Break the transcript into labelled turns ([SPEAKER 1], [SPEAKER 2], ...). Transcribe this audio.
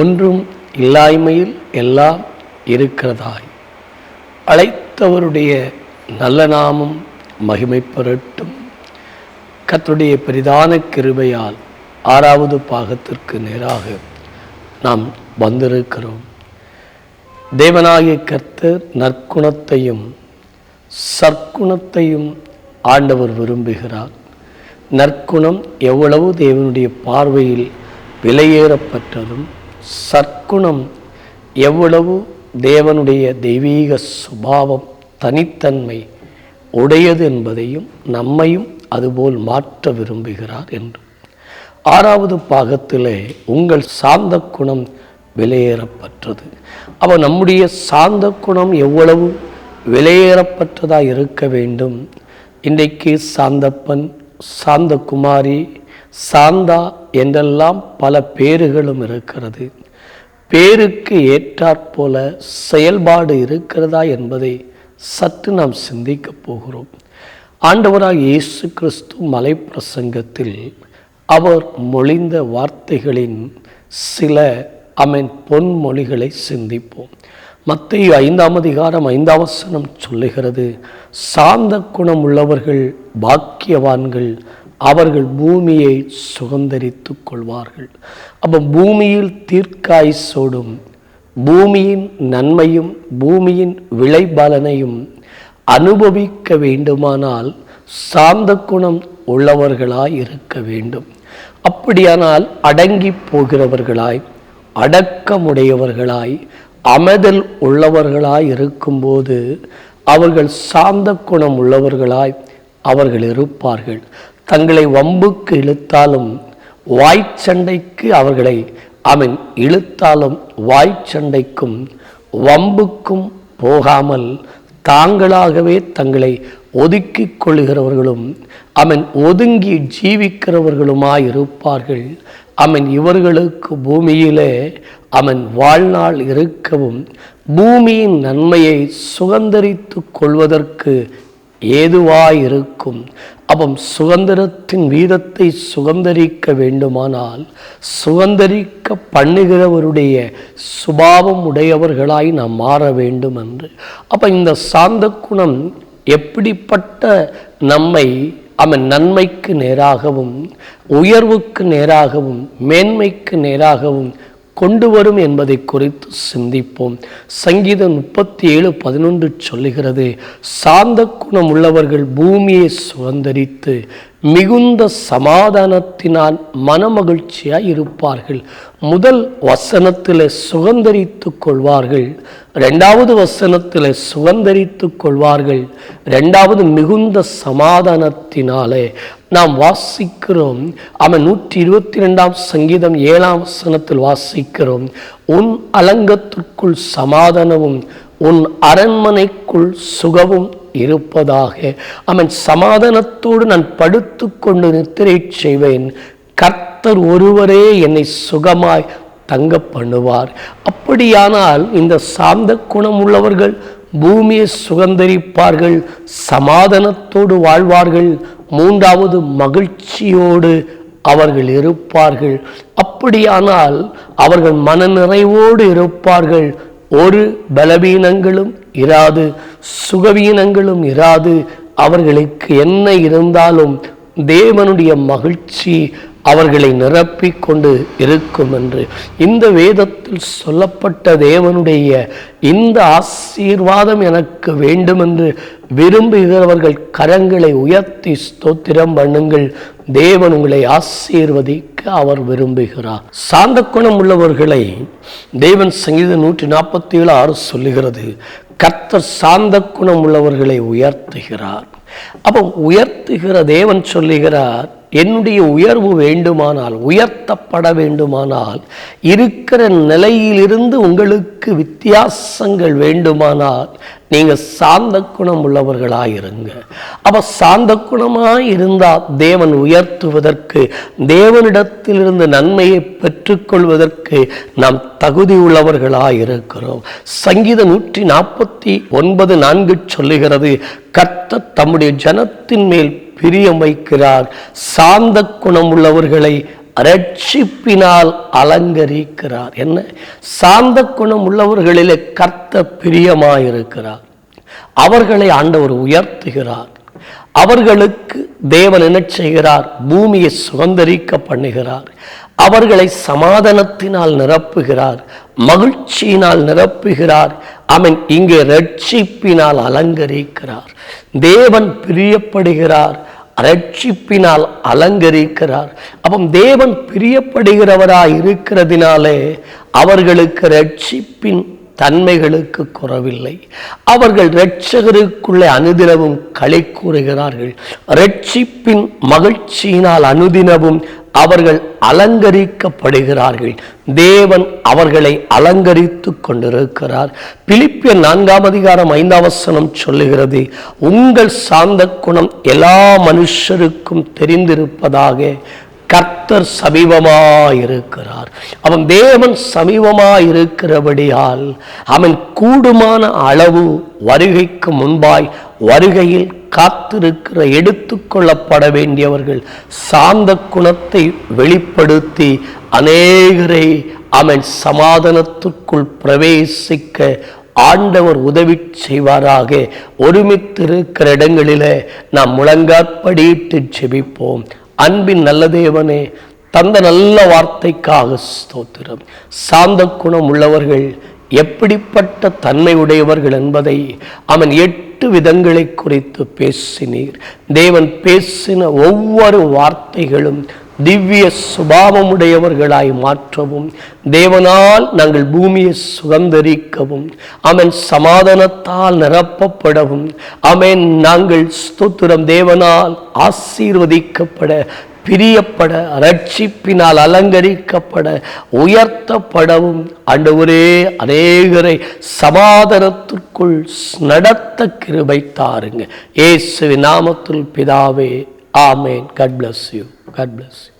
[SPEAKER 1] ஒன்றும் இல்லாய்மையில் எல்லாம் இருக்கிறதாய். அழைத்தவருடைய நல்ல நாமம் மகிமை பெறட்டும் கத்துடைய பெரிதான கிருபையால் ஆறாவது பாகத்திற்கு நேராக நாம் வந்திருக்கிறோம். தேவனாகிய கர்த்தர் நற்குணத்தையும் சற்குணத்தையும் ஆண்டவர் விரும்புகிறார். நற்குணம் எவ்வளவு தேவனுடைய பார்வையில் விலையேறப்பட்டதும் சற்குணம் எவ்வளவு தேவனுடைய தெய்வீக சுபாவம் தனித்தன்மை உடையது என்பதையும் நம்மையும் அதுபோல் மாற்ற விரும்புகிறார் என்று. ஆறாவது பாகத்திலே உங்கள் சாந்த குணம் விலையேறப்பட்டது அப்போ நம்முடைய சாந்த குணம் எவ்வளவு விலையேறப்பட்டதாக இருக்க வேண்டும்? இன்றைக்கு சாந்தப்பன் சாந்த குமாரி சாந்தா என்றெல்லாம் பல பேறுகளும் இருக்கிறது. பேருக்கு ஏற்றாற்போல செயல்பாடு இருக்கிறதா என்பதை சற்று நாம் சிந்திக்கப் போகிறோம். ஆண்டவராக இயேசு கிறிஸ்து மலை பிரசங்கத்தில் அவர் மொழிந்த வார்த்தைகளின் சில அமன் பொன்மொழிகளை சிந்திப்போம். மத்திய ஐந்தாம் அதிகாரம் ஐந்தாம் வசனம் சொல்லுகிறது சாந்த குணம் உள்ளவர்கள் பாக்கியவான்கள் அவர்கள் பூமியை சுகந்தரித்துக் கொள்வார்கள். அப்போ பூமியில் தீர்க்காயுசோடும் பூமியின் நன்மையும் பூமியின் விளைபலனையும் அனுபவிக்க வேண்டுமானால் சாந்த குணம் உள்ளவர்களாய் இருக்க வேண்டும். அப்படியானால் அடங்கி போகிறவர்களாய் அடக்கமுடையவர்களாய் அமதல் உள்ளவர்களாய் இருக்கும்போது அவர்கள் சாந்த குணம் உள்ளவர்களாய் அவர்கள் இருப்பார்கள். தங்களை வம்புக்கு இழுத்தாலும் வாய்ச்சண்டைக்கு அவர்களை அவன் இழுத்தாலும் வாய்ச்சண்டைக்கும் வம்புக்கும் போகாமல் தாங்களாகவே தங்களை ஒதுக்கி கொள்கிறவர்களும் அவன் ஒதுங்கி ஜீவிக்கிறவர்களுமாய் இருப்பார்கள் அவன் இவர்களுக்கு பூமியிலே அவன் வாழ்நாள் இருக்கவும் பூமியின் நன்மையை சுதந்திரித்து கொள்வதற்கு ஏதுவாயிருக்கும். அவன் சுதந்திரத்தின் வீதத்தை சுதந்திரிக்க வேண்டுமானால் சுதந்திரிக்க பண்ணுகிறவருடைய சுபாவம் உடையவர்களாய் நாம் மாற வேண்டும் என்று அப்போ இந்த சாந்த குணம் எப்படிப்பட்ட நம்மை அவன் நன்மைக்கு நேராகவும் உயர்வுக்கு நேராகவும் மேன்மைக்கு நேராகவும் கொண்டு வரும் என்பதை குறித்து சிந்திப்போம். சங்கீதம் முப்பத்தி ஏழு பதினொன்று சொல்லுகிறது சாந்த குணம் உள்ளவர்கள் பூமியை சுதந்திரித்து மிகுந்த சமாதானத்தினால் மனமகிழ்ச்சியாய் இருப்பார்கள். முதல் வசனத்தில் சுகந்தரித்து கொள்வார்கள் ரெண்டாவது வசனத்தில் சுதந்திரித்து கொள்வார்கள் ரெண்டாவது மிகுந்த சமாதானத்தினாலே நாம் வாசிக்கிறோம். அவன் நூற்றி இருபத்தி ரெண்டாம் சங்கீதம் ஏழாம் வசனத்தில் வாசிக்கிறோம். உன் அலங்கத்திற்குள் சமாதானமும் உன் அரண்மனைக்குள் சுகமும் இருப்பதாக. அவன் சமாதானத்தோடு நான் படுத்துக்கொண்டு நித்திரை செய்வேன். கர்த்தர் ஒருவரே என்னை சுகமாய் தங்க பண்ணுவார். அப்படியானால் இந்த சார்ந்த குணம் உள்ளவர்கள் பூமியை சுகந்தரிப்பார்கள் சமாதானத்தோடு வாழ்வார்கள் மூன்றாவது மகிழ்ச்சியோடு அவர்கள் இருப்பார்கள். அப்படியானால் அவர்கள் மனநிறைவோடு இருப்பார்கள். ஒரு பலவீனங்களும் இராது சுகவீனங்களும் இராது. அவர்களுக்கு என்ன இருந்தாலும் தேவனுடைய மகிழ்ச்சி அவர்களை நிரப்பிக் கொண்டு இருக்கும் என்று இந்த வேதத்தில் சொல்லப்பட்ட தேவனுடைய இந்த ஆசீர்வாதம் எனக்கு வேண்டும் என்று விரும்புகிறவர்கள் கரங்களை உயர்த்தி ஸ்தோத்திரம் பண்ணுங்கள். தேவன் உங்களை ஆசீர்வதிக்க அவர் விரும்புகிறார். சாந்த குணம் உள்ளவர்களை தேவன் சங்கீத நூற்றி நாற்பத்தி ஏழு ஆறு சொல்லுகிறது. கர்த்தர் சாந்த குணம் உள்ளவர்களை உயர்த்துகிறார். அப்போ உயர்த்துகிற தேவன் சொல்லுகிறார் என்னுடைய உயர்வு வேண்டுமானால் உயர்த்தப்பட வேண்டுமானால் இருக்கிற நிலையிலிருந்து உங்களுக்கு வித்தியாசங்கள் வேண்டுமானால் நீங்கள் சாந்த குணம் உள்ளவர்களாயிருங்க. அப்போ சாந்த குணமாக இருந்தால் தேவன் உயர்த்துவதற்கு தேவனிடத்திலிருந்து நன்மையை பெற்றுக்கொள்வதற்கு நாம் தகுதி உள்ளவர்களாயிருக்கிறோம். சங்கீத நூற்றி நாற்பத்தி ஒன்பது நான்கு சொல்லுகிறது கர்த்தர் தம்முடைய ஜனத்தின் மேல் பிரியம் வைக்கிறார் சாந்த குணம் உள்ளவர்களை ரட்சிப்பினால் அலங்கரிக்கிறார். என்ன? சாந்த குணம் உள்ளவர்களிலே கர்த்த பிரியமாயிருக்கிறார். அவர்களை ஆண்டவர் உயர்த்துகிறார். அவர்களுக்கு தேவன் என்ன செய்கிறார்? பூமியை சுதந்திரிக்க பண்ணுகிறார். அவர்களை சமாதானத்தினால் நிரப்புகிறார். மகிழ்ச்சியினால் நிரப்புகிறார். அவன் இங்கே ரட்சிப்பினால் அலங்கரிக்கிறார். தேவன் பிரியப்படுகிறார். ரட்சிப்பினால் அலங்கரிக்கிறார். அப்போ தேவன் பிரியப்படுகிறவராய் இருக்கிறதினாலே அவர்களுக்கு ரட்சிப்பின் தன்மைகளுக்கு குறவில்லை. அவர்கள் இரட்சகருக்குள்ளே அனுதினமும் களை கூறுகிறார்கள். ரட்சிப்பின் மகிழ்ச்சியினால் அனுதினமும் அவர்கள் அலங்கரிக்கப்படுகிறார்கள். தேவன் அவர்களை அலங்கரித்து கொண்டிருக்கிறார். பிலிப்பிய நான்காம் அதிகாரம் ஐந்தாம் வசனம் சொல்லுகிறது உங்கள் சார்ந்த குணம் எல்லா மனுஷருக்கும் தெரிந்திருப்பதாக கர்த்தர் சமீபமாயிருக்கிறார். அவன் தேவன் சமீபமாயிருக்கிறபடியால் அவன் கூடுமான அளவு வருகைக்கு முன்பாய் வருகையில் காத்திருக்கிற எடுத்துக்கொள்ளப்பட வேண்டியவர்கள் சாந்த குணத்தை வெளிப்படுத்தி அநேகரை அவன் சமாதானத்துக்குள் பிரவேசிக்க ஆண்டவர் உதவி செய்வாராக. ஒருமித்திருக்கிற இடங்களில் நாம் முழங்காற்படியிட்டு செபிப்போம் அன்பின் நல்ல தேவனே தந்த நல்ல வார்த்தைக்காக ஸ்தோத்திரம். சாந்த குணம் உள்ளவர்கள் எப்படிப்பட்ட தன்மை உடையவர்கள் என்பதை அவன் எட்டு விதங்களை குறித்து பேசினீர். தேவன் பேசின ஒவ்வொரு வார்த்தைகளும் திவ்ய சுபாவமுடையவர்களாய் மாற்றவும். தேவனால் நாங்கள் பூமியை சுதந்திரிக்கவும். அவன் சமாதானத்தால் நிரப்பப்படவும். அவன் நாங்கள் ஸ்தோத்திரம். தேவனால் ஆசீர்வதிக்கப்பட பிரியப்பட ரட்சிப்பினால் அலங்கரிக்கப்பட உயர்த்தப்படவும். அண்டவரே அநேகரை சமாதானத்திற்குள் நடத்த கிருபை தாருங்க. இயேசுவின் நாமத்தில் பிதாவே Amen. God bless you. God bless you.